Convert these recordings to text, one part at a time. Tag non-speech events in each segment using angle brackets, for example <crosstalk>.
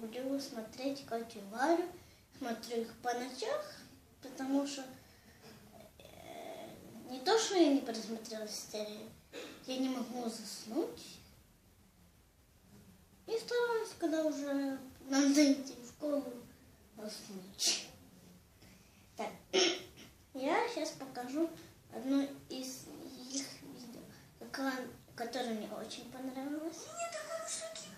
люблю смотреть Катю и Варю. Смотрю их по ночах, потому что э, не то, что я не просмотрела серию, я не могу заснуть. И стараюсь, когда уже надо идти в школу, заснуть. Так, <clears throat> я сейчас покажу одно из их видео, которое мне очень понравилось. Высокий пучок, что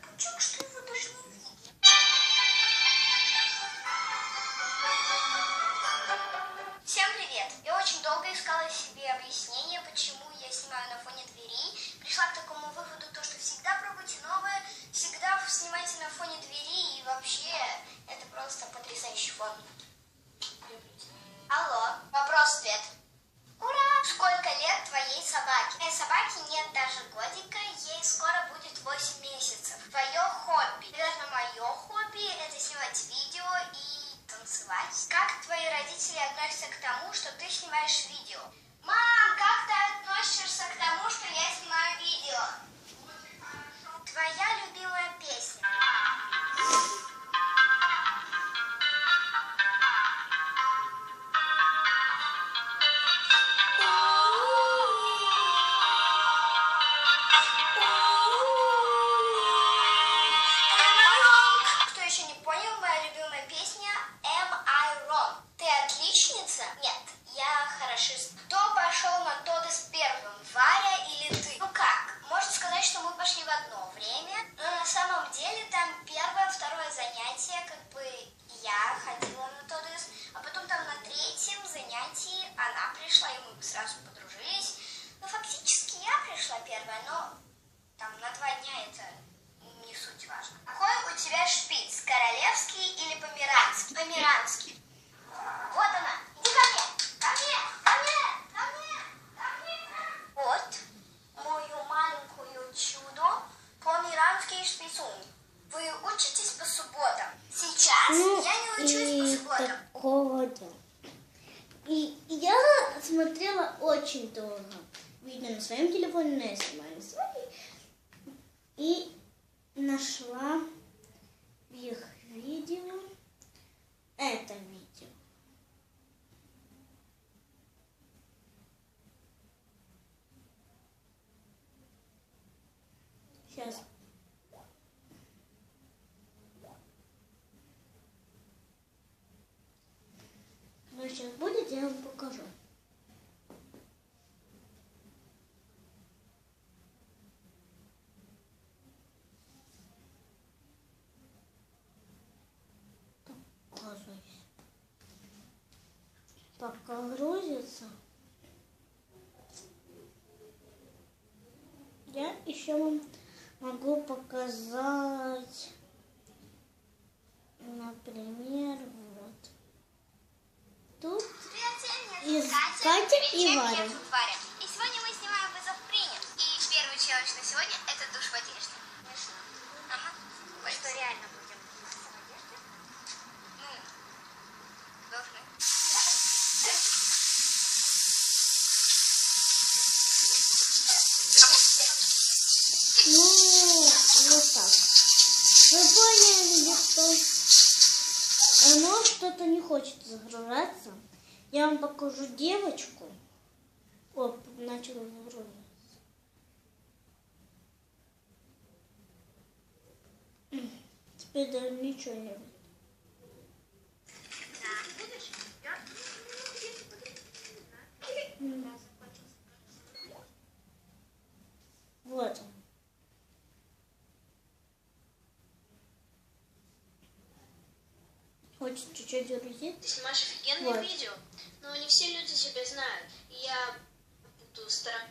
8 месяцев. Твое хобби? Наверное, мое хобби это снимать видео и танцевать. Как твои родители относятся к тому, что ты снимаешь видео? Мам, как ты относишься к тому, что я снимаю видео? Хорошист. Кто пошел на Тодес первым, Варя или ты? Ну как, можно сказать, что мы пошли в одно время, но на самом деле там первое, второе занятие, как бы я ходила на Тодес, а потом там на третьем занятии она пришла, и мы сразу подружились. Ну, фактически я пришла первая, но там на два дня это не суть важно. Какой у тебя шпиц? Королевский или померанский? Померанский. Вот она. Иди ко мне. Ко мне. Ко мне. Ко мне. Ко мне. Вот мою маленькую чудо померанский шпицун. Вы учитесь по субботам. Сейчас Ну, я не учусь и по субботам. такого дела. И я смотрела очень долго видео на своем телефоне, на своей. И нашла в их видео это видео. Сейчас. Ну, сейчас будет, я вам покажу. Показываюсь. Пока грузится. Я еще вам могу показать, например, вот. Тут. Катя и Варя. И сегодня мы снимаем вызов принят. И первый челлендж на сегодня это душ в одежде. Ага. Мы что, реально будем в одежде? Ну, должны. Ну, так. Вы поняли, что оно что-то не хочет загружаться. Я вам покажу девочку. О, начала загружаться. Теперь даже ничего не видно. М. Вот он. Хочет чуть-чуть грузить. Ты снимаешь офигенные Вот. видео, но не все люди тебя знают. И я буду стараться.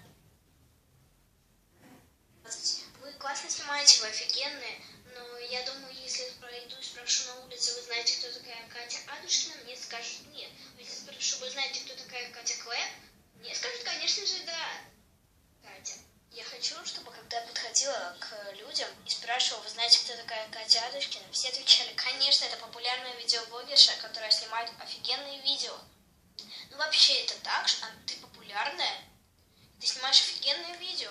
Вы классно снимаете, вы офигенные, но я думаю, если пройду и спрошу на улице, вы знаете, кто такая Катя Адушкина, мне скажут нет. Если спрошу, вы знаете, кто такая Катя Клэп, мне скажут, конечно же, да. Катя. Я хочу, чтобы когда я подходила к людям и спрашивала, вы знаете, кто такая Катя Адушкина, все отвечали, конечно, это популярная видеоблогерша, которая снимает офигенные видео. Ну вообще это так, что ты популярная, ты снимаешь офигенные видео,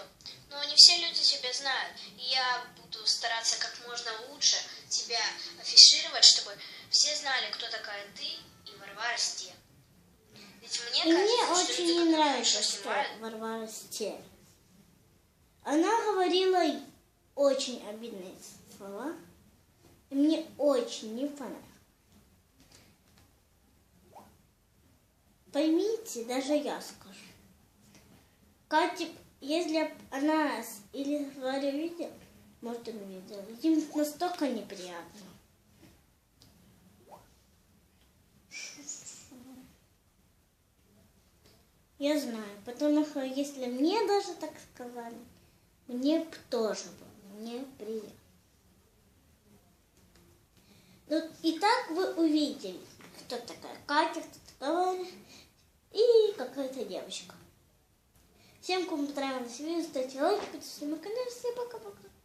но не все люди тебя знают. И я буду стараться как можно лучше тебя афишировать, чтобы все знали, кто такая ты и Варвара Сте. Ведь мне И мне кажется, что очень люди, не нравится, что снимают, Варвара Сте. Она говорила очень обидные слова. Мне очень не понравилось. Поймите, даже я скажу. Катя, если она или Варя видела, может, он видел, им настолько неприятно. Я знаю, потому что если мне даже так сказали, мне тоже было неприятно. Ну, и так вы увидели, кто такая Катя, кто такая Варя и какая-то девочка. Всем, кому понравилось видео, ставьте лайки, подписывайтесь на мой канал. Всем пока-пока.